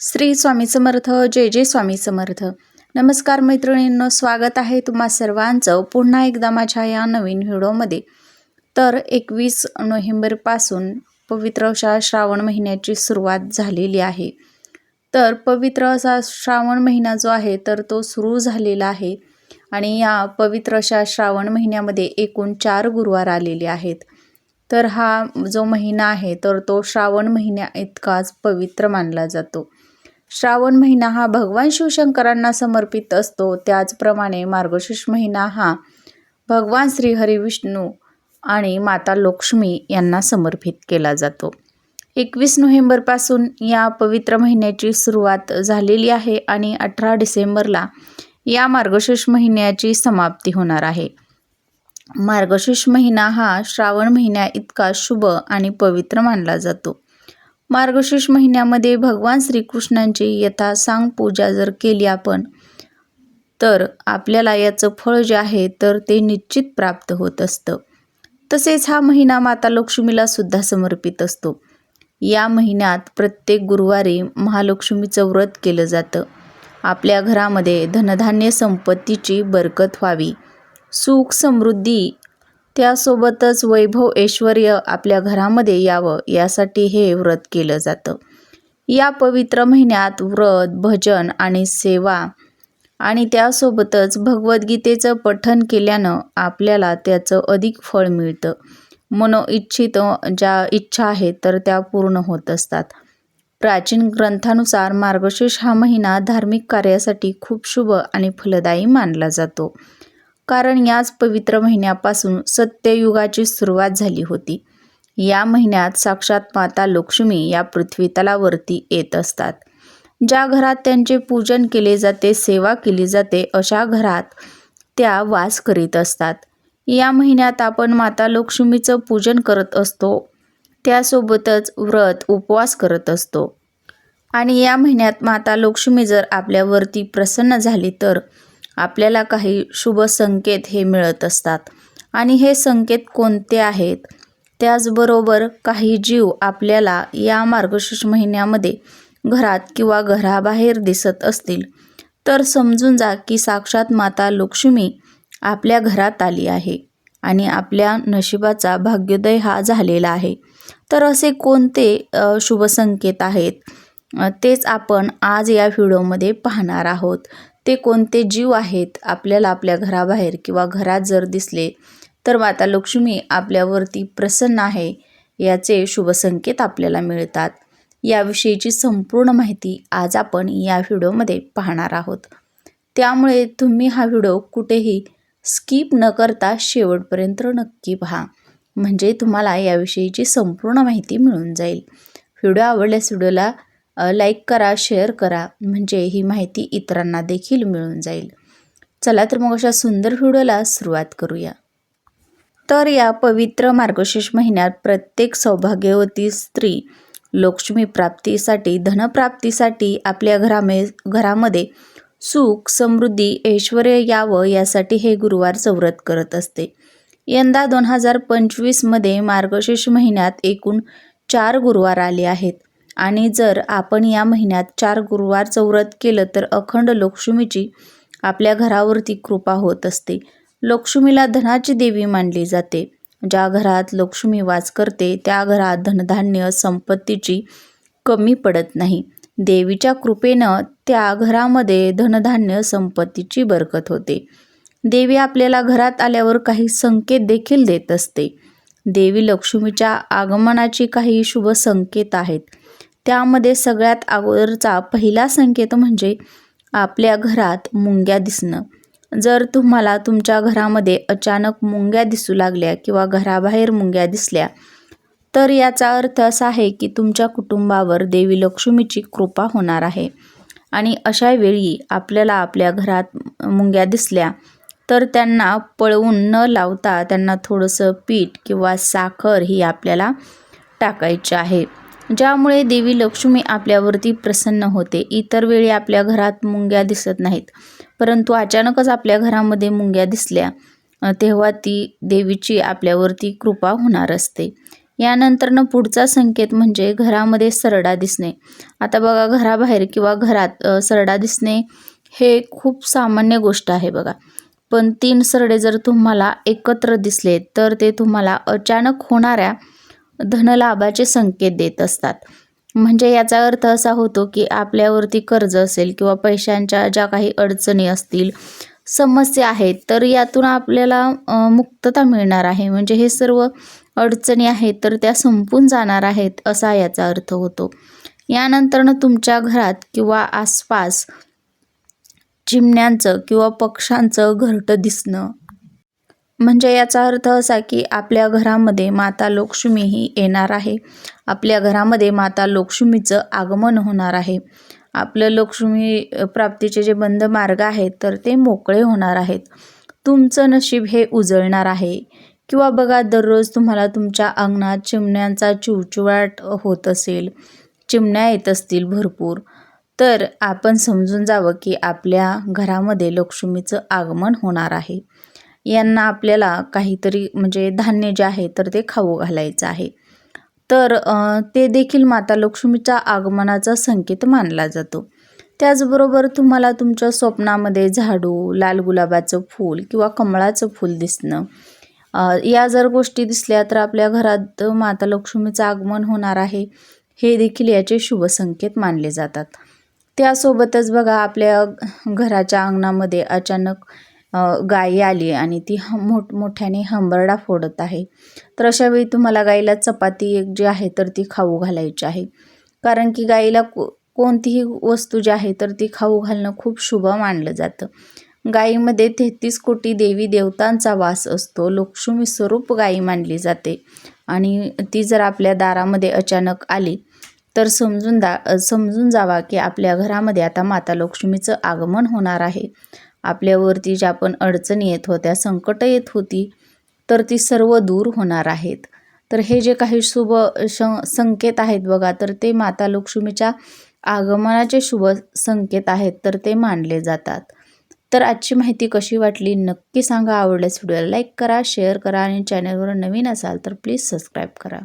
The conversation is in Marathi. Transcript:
श्री स्वामी समर्थ जय जय स्वामी समर्थ. नमस्कार मैत्रिणींनो स्वागत आहे तुम्हा सर्वांचं पुन्हा एकदा माझ्या या नवीन व्हिडिओमध्ये. तर एकवीस नोव्हेंबरपासून पवित्र अशा श्रावण महिन्याची सुरुवात झालेली आहे. तर पवित्र असा श्रावण महिना जो आहे तर तो सुरू झालेला आहे. आणि या पवित्र अशा श्रावण महिन्यामध्ये एकूण चार गुरुवार आलेले आहेत. तर हा जो महिना आहे तर तो श्रावण महिन्या इतकाच पवित्र मानला जातो. श्रावण महिना हा भगवान शिवशंकरांना समर्पित असतो. त्याचप्रमाणे मार्गशीर्ष महिना हा भगवान श्री हरिविष्णू आणि माता लक्ष्मी यांना समर्पित केला जातो. एकवीस नोव्हेंबरपासून या पवित्र महिन्याची सुरुवात झालेली आहे आणि अठरा डिसेंबरला या मार्गशीर्ष महिन्याची समाप्ती होणार आहे. मार्गशीर्ष महिना हा श्रावण महिन्या इतका शुभ आणि पवित्र मानला जातो. मार्गशीर्ष महिन्यामध्ये भगवान श्रीकृष्णांची यथासांग पूजा जर केली आपण तर आपल्याला याचं फळ जे आहे तर ते निश्चित प्राप्त होत असतं. तसेच हा महिना माता लक्ष्मीला सुद्धा समर्पित असतो. या महिन्यात प्रत्येक गुरुवारी महालक्ष्मीचं व्रत केलं जातं. आपल्या घरामध्ये धनधान्य संपत्तीची बरकत व्हावी. सुख समृद्धी त्यासोबतच वैभव ऐश्वर आपल्या घरामध्ये यावं यासाठी हे व्रत केलं जातं. या पवित्र महिन्यात व्रत भजन आणि सेवा आणि त्यासोबतच भगवद्गीतेचं पठन केल्यानं आपल्याला त्याचं अधिक फळ मिळतं. मनोइच्छित ज्या इच्छा आहेत तर त्या पूर्ण होत असतात. प्राचीन ग्रंथानुसार मार्गशीर्ष हा महिना धार्मिक कार्यासाठी खूप शुभ आणि फलदायी मानला जातो. कारण याच पवित्र महिन्यापासून सत्ययुगाची सुरुवात झाली होती. या महिन्यात साक्षात माता लक्ष्मी या पृथ्वीतलावरती येत असतात. ज्या घरात त्यांचे पूजन केले जाते सेवा केली जाते अशा घरात त्या वास करीत असतात. या महिन्यात आपण माता लक्ष्मीचं पूजन करत असतो. त्यासोबतच व्रत उपवास करत असतो. आणि या महिन्यात माता लक्ष्मी जर आपल्यावरती प्रसन्न झाली तर आपल्याला काही शुभ संकेत हे मिळत असतात. आणि हे संकेत कोणते आहेत? त्याचबरोबर काही जीव आपल्याला या मार्गशीर्ष महिन्यामध्ये घरात किंवा घराबाहेर दिसत असतील. तर समजून जा की साक्षात माता लक्ष्मी आपल्या घरात आली आहे आणि आपल्या नशिबाचा भाग्योदय हा झालेला आहे. तर असे कोणते शुभसंकेत आहेत? तेच आपण आज या व्हिडिओमध्ये पाहणार आहोत. ते कोणते जीव आहेत आपल्याला आपल्या घराबाहेर किंवा घरात जर दिसले तर माता लक्ष्मी आपल्यावरती प्रसन्न आहे याचे शुभसंकेत आपल्याला मिळतात. याविषयीची संपूर्ण माहिती आज आपण या व्हिडिओमध्ये पाहणार आहोत. त्यामुळे तुम्ही हा व्हिडिओ कुठेही स्किप न करता शेवटपर्यंत नक्की पहा. म्हणजे तुम्हाला याविषयीची संपूर्ण माहिती मिळून जाईल. व्हिडिओ आवडल्यास व्हिडिओला लाईक करा शेअर करा म्हणजे ही माहिती इतरांना देखील मिळून जाईल. चला तर मग अशा सुंदर व्हिडिओला सुरुवात करूया. तर या पवित्र मार्गशीर्ष महिन्यात प्रत्येक सौभाग्यवती स्त्री लक्ष्मी प्राप्तीसाठी धनप्राप्तीसाठी आपल्या घरामे घरामध्ये सुख समृद्धी ऐश्वर यावं यासाठी हे गुरुवारचं व्रत करत असते. यंदा दोन हजार पंचवीसमध्ये मार्गशीर्ष महिन्यात एकूण चार गुरुवार आले आहेत. आणि जर आपण या महिन्यात चार गुरुवारचं व्रत केलं तर अखंड लक्ष्मीची आपल्या घरावरती कृपा होत असते. लक्ष्मीला धनाची देवी मानली जाते. ज्या घरात लक्ष्मी वास करते त्या घरात धनधान्य संपत्तीची कमी पडत नाही. देवीच्या कृपेनं त्या घरामध्ये धनधान्य संपत्तीची बरकत होते. देवी आपल्याला घरात आल्यावर काही संकेत देखील देत असते. देवी लक्ष्मीच्या आगमनाची काही शुभ संकेत आहेत. त्यामध्ये सगळ्यात अगोदरचा पहिला संकेत म्हणजे आपल्या घरात मुंग्या दिसणं. जर तुम्हाला तुमच्या घरामध्ये अचानक मुंग्या दिसू लागल्या किंवा घराबाहेर मुंग्या दिसल्या तर याचा अर्थ असा आहे की तुमच्या कुटुंबावर देवी लक्ष्मीची कृपा होणार आहे. आणि अशा वेळी आपल्याला आपल्या घरात मुंग्या दिसल्या तर त्यांना पळवून न लावता त्यांना थोडंसं पीठ किंवा साखर ही आपल्याला टाकायची आहे. ज्यामुळे देवी लक्ष्मी आपल्यावरती प्रसन्न होते. इतर वेळी आपल्या घरात मुंग्या दिसत नाहीत. परंतु अचानकच आपल्या घरामध्ये मुंग्या दिसल्या तेव्हा ती देवीची आपल्यावरती कृपा होणार असते. यानंतरनं पुढचा संकेत म्हणजे घरामध्ये सरडा दिसणे. आता बघा घराबाहेर किंवा घरात सरडा दिसणे हे खूप सामान्य गोष्ट आहे बघा. पण तीन सरडे जर तुम्हाला एकत्र दिसले तर ते तुम्हाला अचानक होणाऱ्या धनलाभाचे संकेत देत असतात. म्हणजे याचा अर्थ असा होतो की आपल्यावरती कर्ज असेल किंवा पैशांच्या ज्या काही अडचणी असतील समस्या आहेत तर यातून आपल्याला मुक्तता मिळणार आहे. म्हणजे हे सर्व अडचणी आहेत तर त्या संपून जाणार आहेत असा याचा अर्थ होतो. यानंतरनं तुमच्या घरात किंवा आसपास चिमण्यांचं किंवा पक्ष्यांचं घरटं दिसणं म्हणजे याचा अर्थ असा की आपल्या घरामध्ये माता लक्ष्मी ही येणार आहे. आपल्या घरामध्ये माता लक्ष्मीचं आगमन होणार आहे. आपलं लक्ष्मी प्राप्तीचे जे बंद मार्ग आहेत तर ते मोकळे होणार आहेत. तुमचं नशीब हे उजळणार आहे. किंवा बघा दररोज तुम्हाला तुमच्या अंगणात चिमण्यांचा चिवचिवाट होत असेल चिमण्या येत असतील भरपूर तर आपण समजून जावं की आपल्या घरामध्ये लक्ष्मीचं आगमन होणार आहे. यांना आपल्याला काहीतरी म्हणजे धान्य जे आहे तर ते खाऊ घालायचं आहे. तर ते देखील माता लक्ष्मीच्या आगमनाचा संकेत मानला जातो. त्याचबरोबर तुम्हाला तुमच्या स्वप्नामध्ये झाडू लाल गुलाबाचं फूल किंवा कमळाचं फूल दिसणं या जर गोष्टी दिसल्या तर आपल्या घरात माता लक्ष्मीचं आगमन होणार आहे हे देखील याचे शुभ संकेत मानले जातात. त्यासोबतच बघा आपल्या घराच्या अंगणामध्ये अचानक गाय आली आणि ती ह मोठमोठ्याने हंबरडा फोडत आहे. तर अशावेळी तुम्हाला गाईला चपाती एक जी आहे तर ती खाऊ घालायची आहे. कारण की गाईला को कोणतीही वस्तू जी आहे तर ती खाऊ घालणं खूप शुभ मानलं जातं. गाईमध्ये तेहतीस कोटी देवी देवतांचा वास असतो. लक्ष्मी स्वरूप गाई मानली जाते. आणि ती जर आपल्या दारामध्ये अचानक आली तर समजून दा समजून जावा की आपल्या घरामध्ये आता माता लक्ष्मीचं आगमन होणार आहे. आपल्यावरती ज्या पण अडचणी येत होत्या संकटं येत होती तर ती सर्व दूर होणार आहेत. तर हे जे काही शुभ श संकेत आहेत बघा तर ते माता लक्ष्मीच्या आगमनाचे शुभ संकेत आहेत तर ते मानले जातात. तर आजची माहिती कशी वाटली नक्की सांगा. आवडल्यास व्हिडिओला लाईक करा शेअर करा आणि चॅनलवर नवीन असाल तर प्लीज सबस्क्राईब करा.